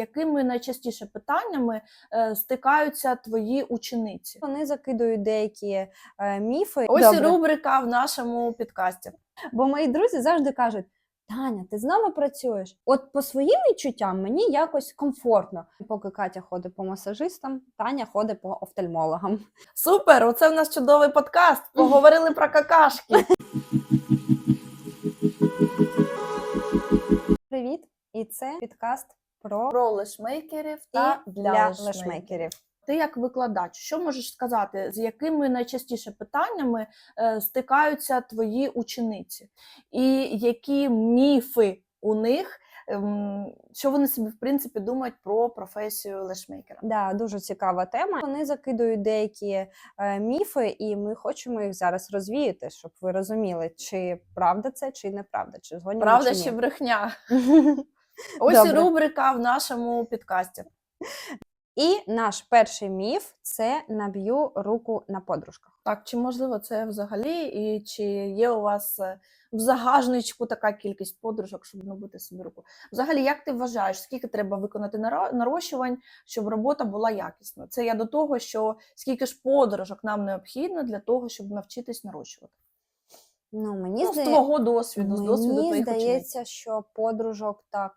якими найчастіше питаннями е, стикаються твої учениці? Вони закидують деякі е, міфи. Ось Добре. рубрика в нашому підкасті. Бо мої друзі завжди кажуть: Таня, ти з нами працюєш? От по своїм відчуттям мені якось комфортно. Поки Катя ходить по масажистам, Таня ходить по офтальмологам. Супер! Оце в нас чудовий подкаст. Поговорили про какашки. Привіт! І це підкаст про Про лешмейкерів і та для, для лешмейкерів. лешмейкерів. Ти як викладач, що можеш сказати, з якими найчастіше питаннями е, стикаються твої учениці, і які міфи у них, ем, що вони собі в принципі думають про професію лешмейкера? Да, дуже цікава тема. Вони закидують деякі е, міфи, і ми хочемо їх зараз розвіяти, щоб ви розуміли, чи правда це, чи неправда, чи згодні Правда чи чи брехня? Ось Добре. рубрика в нашому підкасті. І наш перший міф це наб'ю руку на подружках. Так, чи можливо це взагалі, і чи є у вас е, в загажничку така кількість подружок, щоб набити собі руку? Взагалі, як ти вважаєш, скільки треба виконати нарощувань, щоб робота була якісною? Це я до того, що скільки ж подружок нам необхідно для того, щоб навчитись нарощувати? Ну, мені, Ну, з здає- твого досвіду, з досвіду мені твоїх учениць. здається, що подружок так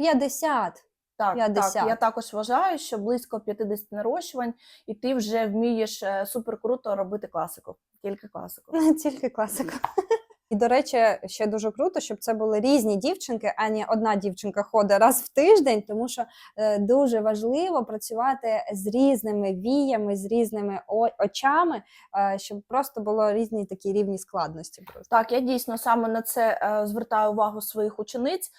50. Так, 50. так, я також вважаю, що близько 50 нарощувань, і ти вже вмієш е, супер круто робити класику, тільки класику. Тільки класика. І, до речі, ще дуже круто, щоб це були різні дівчинки, а не одна дівчинка ходить раз в тиждень, тому що е, дуже важливо працювати з різними віями, з різними очами, е, щоб просто було різні такі рівні складності. Так, я дійсно саме на це е, звертаю увагу своїх учениць,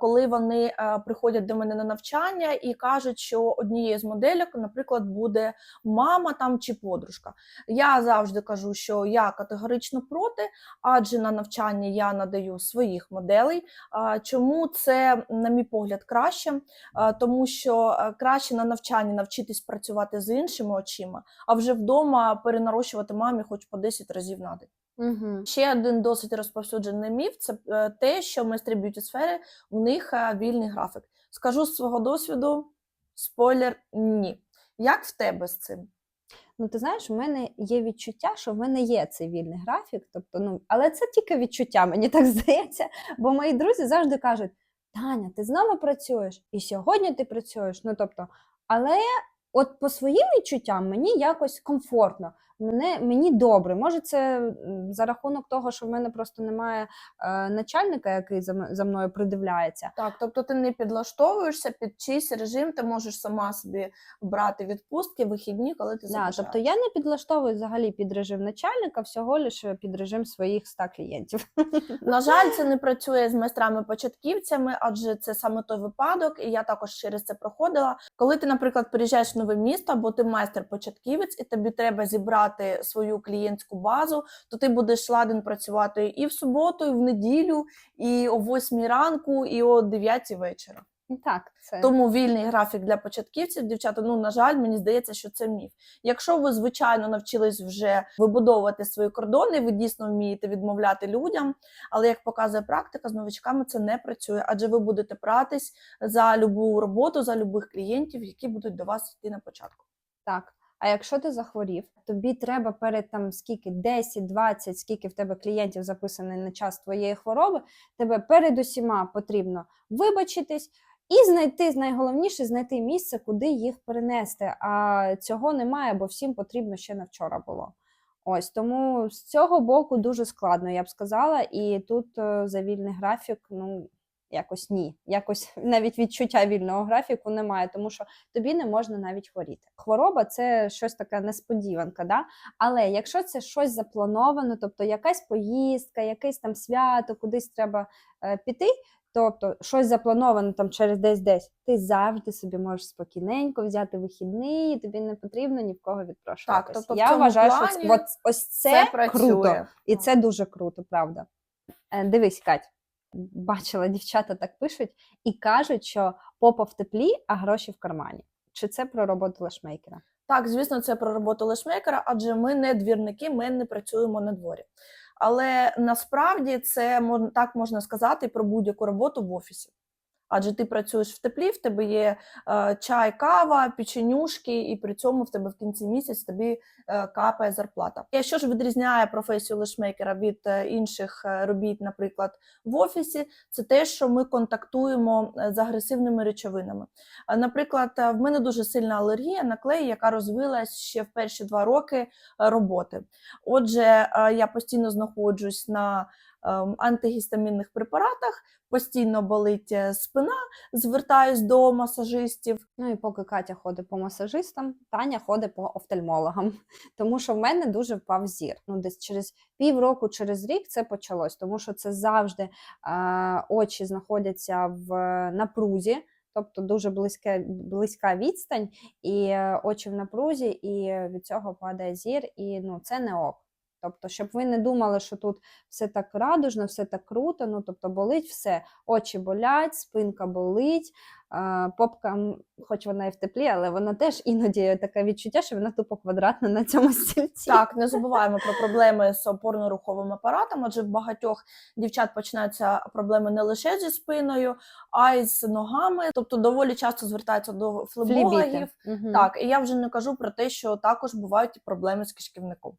коли вони приходять до мене на навчання і кажуть, що однією з моделек, наприклад, буде мама там чи подружка. Я завжди кажу, що я категорично проти, адже на навчанні я надаю своїх моделей. Чому це, на мій погляд, краще? Тому що е, краще на навчанні навчитись працювати з іншими очима, а вже вдома перенарощувати мамі хоч по 10 разів на день. Угу. Ще один досить розповсюджений міф це е, те, що майстри б'юті сфери в них е, вільний графік. Скажу з свого досвіду, спойлер, ні. Як в тебе з цим? Ну, ти знаєш, у мене є відчуття, що в мене є цей вільний графік. Тобто, ну, але це тільки відчуття, мені так здається. Бо мої друзі завжди кажуть: Таня, ти з нами працюєш, і сьогодні ти працюєш. Ну тобто, але от по своїм відчуттям мені якось комфортно. Мене, мені добре. Може, це за рахунок того, що в мене просто немає е, начальника, який за, за мною придивляється. Так, тобто ти не підлаштовуєшся під чийсь режим, ти можеш сама собі брати відпустки, вихідні, коли ти Да, тобто я не підлаштовую взагалі під режим начальника, всього лише під режим своїх 100 клієнтів. На жаль, це не працює з майстрами-початківцями, адже це саме той випадок, і я також через це проходила. Коли ти, наприклад, приїжджаєш в нове місто, або ти майстер-початківець, і тобі треба зібрати свою клієнтську базу, то ти будеш ладен працювати і в суботу, і в неділю, і о 8 ранку, і о 9 вечора. Так, це Тому вільний графік для початківців, дівчата, ну на жаль, мені здається, що це міф. Якщо ви звичайно навчились вже вибудовувати свої кордони, ви дійсно вмієте відмовляти людям. Але як показує практика, з новичками це не працює, адже ви будете братись за любу роботу, за любих клієнтів, які будуть до вас йти на початку. так. А якщо ти захворів, тобі треба перед там скільки 10, 20, скільки в тебе клієнтів записаний на час твоєї хвороби, тебе перед усіма потрібно вибачитись. І знайти найголовніше знайти місце, куди їх перенести. А цього немає, бо всім потрібно ще на вчора було. Ось тому з цього боку дуже складно, я б сказала. І тут е, за вільний графік, ну якось ні. Якось навіть відчуття вільного графіку немає, тому що тобі не можна навіть хворіти. Хвороба це щось таке несподіванка, да? але якщо це щось заплановано, тобто якась поїздка, якесь там свято, кудись треба е, піти. Тобто щось заплановано там через десь десь, ти завжди собі можеш спокійненько взяти вихідний, і тобі не потрібно ні в кого відпрошуватись. тобто Я вважаю, що це, ось це, працює. круто. І це дуже круто, правда. Е, Дивись, Кать, бачила, дівчата так пишуть і кажуть, що попа в теплі, а гроші в кармані. Чи це про роботу лешмейкера? Так, звісно, це про роботу лешмейкера, адже ми не двірники, ми не працюємо на дворі. Але насправді це так можна сказати про будь-яку роботу в офісі. Адже ти працюєш в теплі, в тебе є е, чай, кава, печенюшки, і при цьому в тебе в кінці місяць тобі е, капає зарплата. І що ж відрізняє професію лешмейкера від е, інших е, робіт, наприклад, в офісі, це те, що ми контактуємо е, з агресивними речовинами. Наприклад, в мене дуже сильна алергія на клей, яка розвилась ще в перші два роки роботи. Отже, я постійно знаходжусь на антигістамінних препаратах, постійно болить е, спина, звертаюсь до масажистів. Ну і поки Катя ходить по масажистам, Таня ходить по офтальмологам. Тому що в мене дуже впав зір. Ну, десь через півроку, через рік це почалось, тому що це завжди е, очі знаходяться в напрузі. Тобто дуже близька, близька відстань, і е, очі в напрузі, і від цього падає зір, і ну, це не ок. Тобто, щоб ви не думали, що тут все так радужно, все так круто, ну тобто болить все. Очі болять, спинка болить, попка, хоч вона і в теплі, але вона теж іноді таке відчуття, що вона тупо квадратна на цьому стільці. Так, не забуваємо про проблеми з опорно-руховим апаратом, адже в багатьох дівчат починаються проблеми не лише зі спиною, а й з ногами. Тобто доволі часто звертаються до флебологів. Мгм. Так, і я вже не кажу про те, що також бувають і проблеми з кишківником.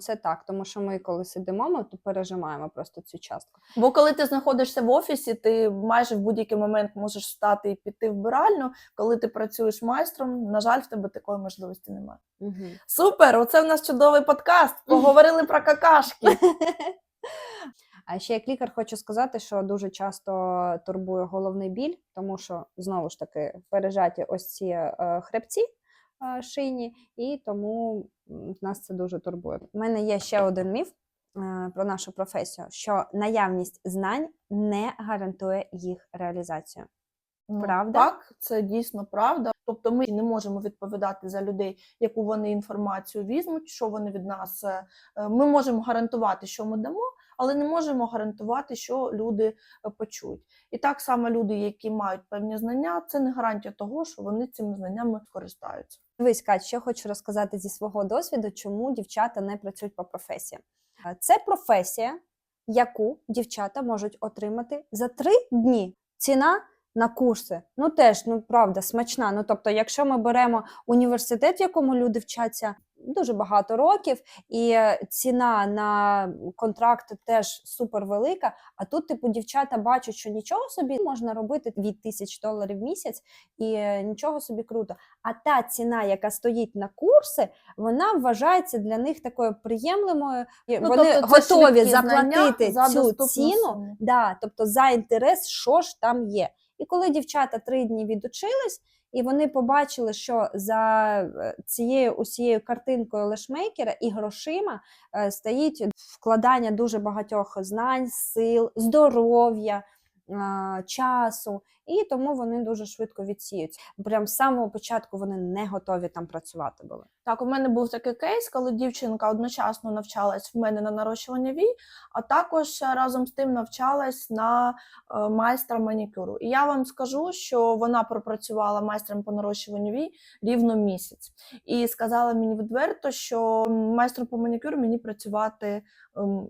Це так, тому що ми, коли сидимо, ми то пережимаємо просто цю частку. Бо коли ти знаходишся в офісі, ти майже в будь-який момент можеш встати і піти в биральню. Коли ти працюєш майстром, на жаль, в тебе такої можливості немає. Угу. Супер! Оце в нас чудовий подкаст. Поговорили про какашки. А ще як лікар хочу сказати, що дуже часто турбує головний біль, тому що знову ж таки пережаті ось ці е, хребці шийні, і тому нас це дуже турбує. У мене є ще один міф е, про нашу професію: що наявність знань не гарантує їх реалізацію. Ну, Правда? Так, це дійсно правда. Тобто ми не можемо відповідати за людей, яку вони інформацію візьмуть, що вони від нас. е, е, Ми можемо гарантувати, що ми дамо, але не можемо гарантувати, що люди почують. І так само люди, які мають певні знання, це не гарантія того, що вони цими знаннями скористаються. Дивись, Кать, що хочу розказати зі свого досвіду, чому дівчата не працюють по професії. Е, Це професія, яку дівчата можуть отримати за три дні. Ціна на курси, ну теж ну правда, смачна. Ну тобто, якщо ми беремо університет, в якому люди вчаться дуже багато років, і е, ціна на контракти теж супер велика. А тут, типу, дівчата бачать, що нічого собі можна робити від тисяч доларів в місяць, і е, нічого собі круто. А та ціна, яка стоїть на курси, вона вважається для них такою приємлимою. Ну, вони тобто готові заплатити за цю ціну. Да, тобто за інтерес, що ж там є. І коли дівчата три дні відучились, і вони побачили, що за е, цією усією картинкою лешмейкера і грошима е, стоїть вкладання дуже багатьох знань, сил, здоров'я, часу, і тому вони дуже швидко відсіють. Прям з самого початку вони не готові там працювати були. Так, у мене був такий кейс, коли дівчинка одночасно навчалась в мене на нарощування вій, а також разом з тим навчалась на е, майстра манікюру. І я вам скажу, що вона пропрацювала майстром по нарощуванню вій рівно місяць. І сказала мені відверто, що майстром по манікюру мені працювати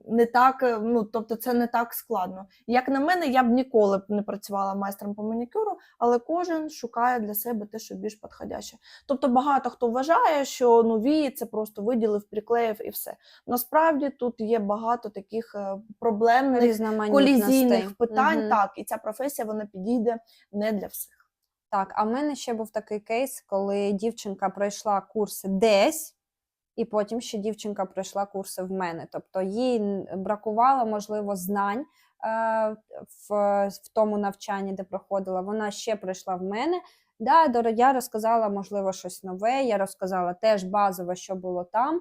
не так, е, ну тобто це не так складно. Як на мене, я б ніколи б не працювала майстром по манікюру, але кожен шукає для себе те, що більш підходяще. Тобто багато хто вважає, що ну вії це просто виділив, приклеїв і все. Насправді тут є багато таких е, проблемних колізійних питань. Мгм. Так, і ця професія вона підійде не для всіх. Так, а в мене ще був такий кейс, коли дівчинка пройшла курси десь, і потім ще дівчинка пройшла курси в мене. Тобто їй бракувало, можливо, знань е, в, в тому навчанні, де проходила. Вона ще прийшла в мене. Да, я розказала, можливо, щось нове, я розказала теж базово, що було там.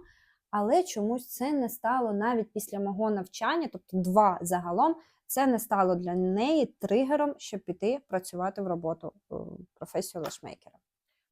Але чомусь це не стало навіть після мого навчання, тобто два загалом, це не стало для неї тригером, щоб піти працювати в роботу професію лешмейкера.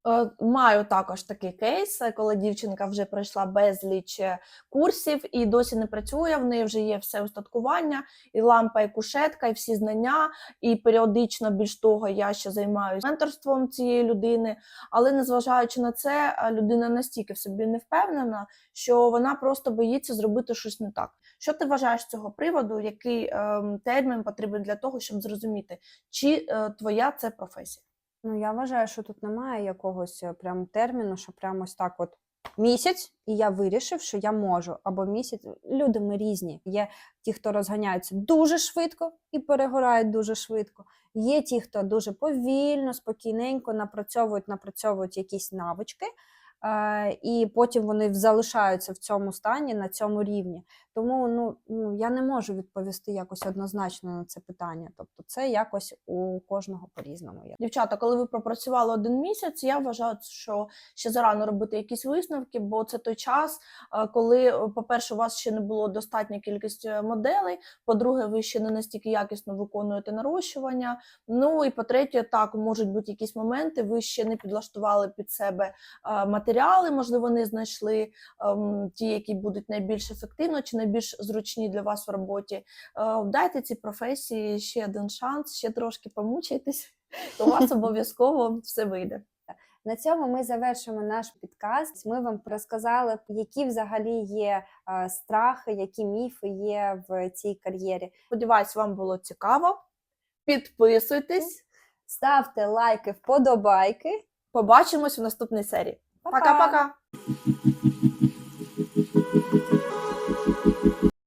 Е, Маю також такий кейс, е, коли дівчинка вже пройшла безліч е, курсів і досі не працює. В неї вже є все устаткування, і лампа, і кушетка, і всі знання. І періодично, більш того, я ще займаюся менторством цієї людини. Але незважаючи на це, людина настільки в собі не впевнена, що вона просто боїться зробити щось не так. Що ти вважаєш з цього приводу? Який ем, термін потрібен для того, щоб зрозуміти, чи твоя це професія? Ну, я вважаю, що тут немає якогось е, прям терміну, що прямо ось так от місяць, і я вирішив, що я можу. Або місяць. Люди ми різні. Є ті, хто розганяються дуже швидко і перегорають дуже швидко. Є ті, хто дуже повільно, спокійненько напрацьовують, напрацьовують якісь навички. І потім вони залишаються в цьому стані на цьому рівні. Тому ну, ну я не можу відповісти якось однозначно на це питання. Тобто, це якось у кожного по-різному. Дівчата, коли ви пропрацювали один місяць, я вважаю, що ще зарано робити якісь висновки, бо це той час, коли, по-перше, у вас ще не було достатня кількість е, моделей. По-друге, ви ще не настільки якісно виконуєте нарощування. Ну і по-третє, так можуть бути якісь моменти. Ви ще не підлаштували під себе е, матеріали, можливо, не знайшли ем, ті, які будуть найбільш ефективно чи найбільш зручні для вас в роботі. Е, Дайте цій професії ще один шанс, ще трошки помучайтесь. то У вас обов'язково все вийде. На цьому ми завершимо наш підкаст. Ми вам розказали, які взагалі є е, страхи, які міфи є в цій кар'єрі. Сподіваюсь, вам було цікаво. Підписуйтесь. Ставте лайки, вподобайки. Побачимось в наступній серії. Пока-пока.